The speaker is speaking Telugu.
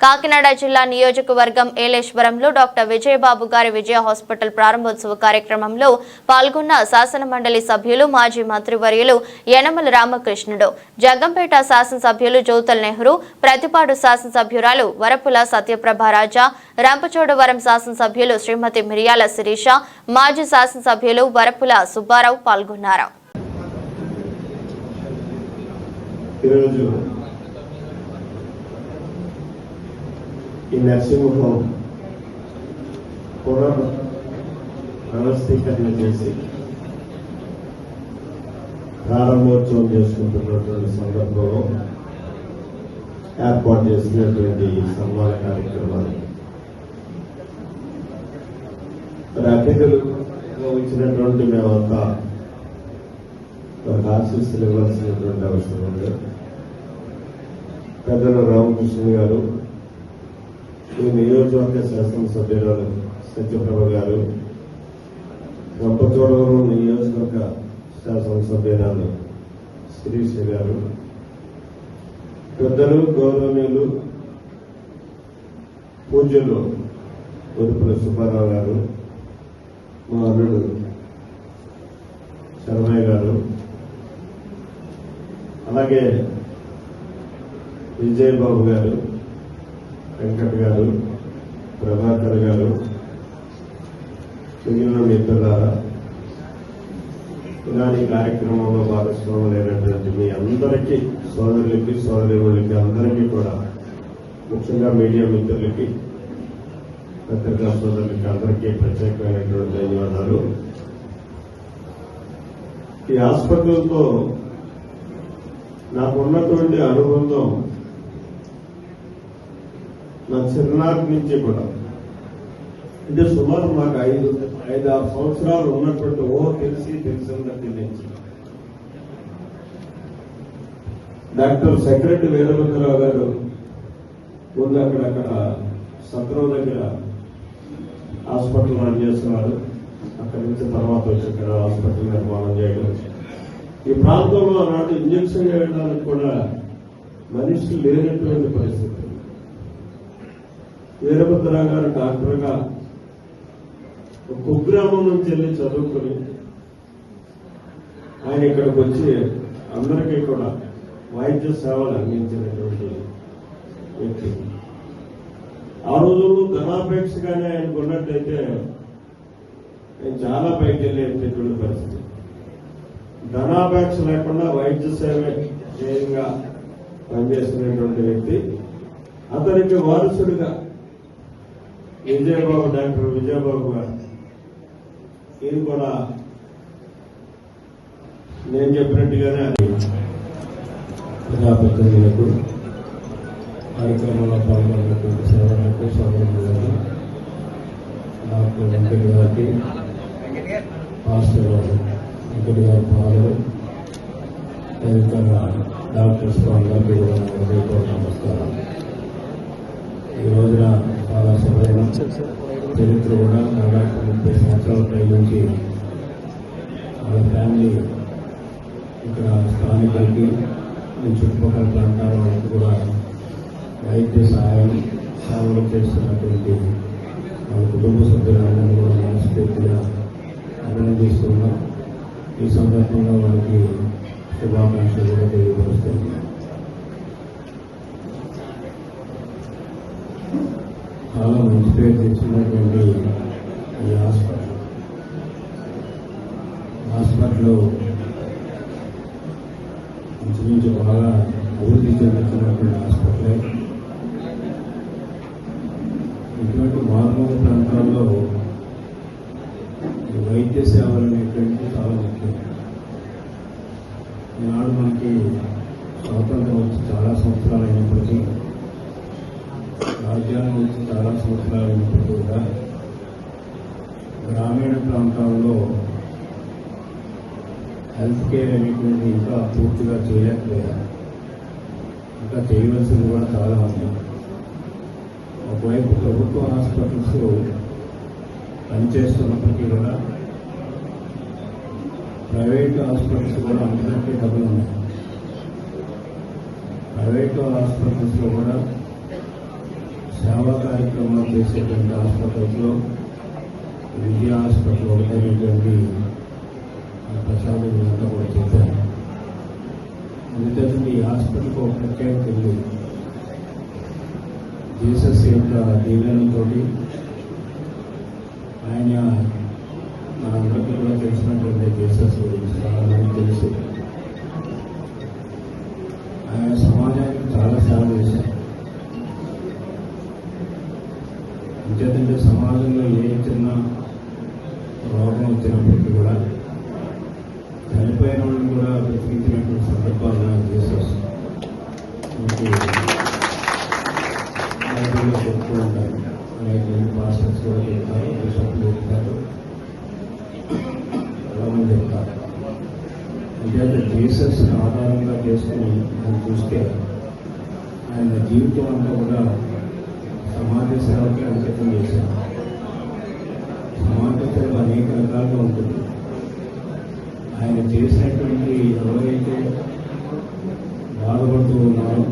కాకినాడ జిల్లా నియోజకవర్గం ఏలేశ్వరంలో డాక్టర్ విజయబాబు గారి విజయ హాస్పిటల్ ప్రారంభోత్సవ కార్యక్రమంలో పాల్గొన్న శాసన మండలి సభ్యులు మాజీ మంత్రివర్యులు యనమల రామకృష్ణుడు జగ్గంపేట శాసనసభ్యులు జ్యోతల్ నెహ్రూ ప్రతిపాడు శాసనసభ్యురాలు వరపుల సత్యప్రభ రాజా రంపచోడవరం శాసనసభ్యులు శ్రీమతి మిరియాల శిరీష మాజీ శాసనసభ్యులు వరపుల సుబ్బారావు పాల్గొన్నారు. ఈరోజు ఈ నర్సింగ్ హోమ్ పునర్ వ్యవస్థీకరణ చేసి ప్రారంభోత్సవం చేసుకుంటున్నటువంటి సందర్భంలో ఏర్పాటు చేసినటువంటి ఈ సన్మాన కార్యక్రమాన్ని మరి అతిథులుగా ఇచ్చినటువంటి మేమంతా వారికి ఆశీస్సులు ఇవ్వాల్సినటువంటి అవసరం ఉంది. పెద్దలు రామకృష్ణ గారు ఈ నియోజకవర్గ శాసనసభ్యురాలు సత్యప్రభ గారు రంపచోడవరం నియోజకవర్గ శాసనసభ్యురాలు శిరీష గారు పెద్దలు గౌరవనీయులు పూజ్యులు ఉరుపుల సుబ్బారావు గారు మా అల్లుడు శర్మయ్య గారు అలాగే విజయబాబు గారు వెంకట్ గారు ప్రభాకర్ గారు మిగిలిన మిత్రులారా ఇలాంటి కార్యక్రమంలో భాగస్వాములైనటువంటి మీ అందరికీ సోదరులకి సోదరులకి అందరికీ కూడా ముఖ్యంగా మీడియా మిత్రులకి పత్రికా సోదరులకి అందరికీ ప్రత్యేకమైనటువంటి ధన్యవాదాలు. ఈ హాస్పిటల్తో నాకున్నటువంటి అనుబంధం నా చిరునాటి నుంచి కూడా అంటే సుమారు మాకు ఐదు ఐదు ఆరు సంవత్సరాలు ఉన్నటువంటి ఓ తెలిసి తెలిసినట్టు నుంచి డాక్టర్ సెక్రటరీ వీరభద్రరావు గారు ముందు అక్కడక్కడ సత్రం దగ్గర హాస్పిటల్ రన్ చేస్తున్నారు. అక్కడి నుంచి తర్వాత వచ్చి ఇక్కడ హాస్పిటల్ నిర్మాణం చేయడం ఈ ప్రాంతంలో ఆనాటి ఇంజక్షన్ వేయడానికి కూడా మనిషి లేనటువంటి పరిస్థితి. వీరభద్రరావు గారు డాక్టర్గా కుగ్రామం నుంచి వెళ్ళి చదువుకుని ఆయన ఇక్కడికి వచ్చి అందరికీ కూడా వైద్య సేవలు అందించినటువంటి వ్యక్తి. ఆ రోజుల్లో ధనాపేక్షగానే ఆయనకు ఉన్నట్టయితే ఆయన చాలా పైకి వెళ్ళేటటువంటి పరిస్థితి. ధనాపేక్ష లేకుండా వైద్య సేవ ధ్యేయంగా పనిచేస్తున్నటువంటి వ్యక్తి. అతనికి వారసుడిగా విజయబాబు డాక్టర్ విజయబాబు గారు ఇది కూడా నేను చెప్పినట్టుగానే అది ప్రజాప్రతినిధులకు కార్యక్రమంలో పాల్గొన్నటువంటి సేవలకు సోదరులకు నాకు వెంకట గారికి పాస్టర్ గారు వెంకట గారి పాలు తదితర డాక్టర్స్ అందరికీ కూడా హృదయపూర్వక నమస్కారం ఈ రోజున చాలా సరైన చరిత్ర కూడా దాదాపు ముప్పై సంవత్సరాల పై నుంచి వాళ్ళ ఫ్యామిలీ ఇక్కడ స్థానికులకి ఈ చుట్టుపక్కల ప్రాంతాల వాళ్ళకి కూడా వైద్య సహాయం సేవలు చేస్తున్నటువంటి వాళ్ళ కుటుంబ సభ్యులందరినీ కూడా మనస్ఫూర్తిగా అభినందిస్తున్నాం. ఈ సందర్భంగా వాళ్ళకి శుభాకాంక్షలు కూడా తెలియపరుస్తున్నాం. చాలా మంచి పేరు తెచ్చినటువంటి ఈ హాస్పిటల్. హాస్పిటల్ ఇంచుమించు బాగా అభివృద్ధి చెందుతున్నటువంటి హాస్పిటలే. ఇటువంటి మారుమూల ప్రాంతాల్లో ఈ వైద్య సేవలు అనేటువంటి చాలా ముఖ్యం. ఈనాడు మనకి స్వాతంత్రం వచ్చి చాలా సంవత్సరాలు అయినప్పటికీ రాజ్యాంగం వచ్చి చాలా సంవత్సరాలు అయినప్పటికీ కూడా గ్రామీణ ప్రాంతాల్లో హెల్త్ కేర్ అనేటువంటి ఇంకా పూర్తిగా చేయలేకపోయారు. ఇంకా చేయవలసింది కూడా చాలా ఉంది. ఒకవైపు ప్రభుత్వ హాస్పిటల్స్ పనిచేస్తున్నప్పటికీ కూడా ప్రైవేట్ హాస్పిటల్స్ కూడా అందరికీ డబ్బులు ఉన్నాయి. ప్రైవేట్ హాస్పిటల్స్లో కూడా సేవా కార్యక్రమాలు చేసేటువంటి హాస్పిటల్స్లో విజయ హాస్పిటల్ ఒకటైనటువంటి ప్రసాద్ అంతా కూడా చెప్పారు ఎందుకంటే ఈ హాస్పిటల్కి ఒక ప్రత్యేకత ఉంది జీసస్ యొక్క దీవెనతో ఆయన మనందరికీ కూడా తెలిసినటువంటి జీసస్ గురించి చాలా మంది తెలుసు ఆయన సమాజంలో ఏ చిన్న రోగం వచ్చినప్పటికీ కూడా చనిపోయిన వాళ్ళని కూడా బ్రతికించినటువంటి సందర్భాలు నాకు జీసస్ చెప్తూ ఉంటారు. అనేక పాస్టర్స్ కూడా చెప్తారు బిషప్లు చెప్తారు. చాలామంది చెప్తారు. ఎందుకంటే జీసస్ ఆధారంగా చేసుకుని మనం చూస్తే ఆయన జీవితం అంతా కూడా సమాజ సేవకి అంకితం చేశాను సమాజ సేవ అనేక రకాలుగా ఉంటుంది. ఆయన చేసినటువంటి ఎవరైతే బాధపడుతూ ఉన్నారో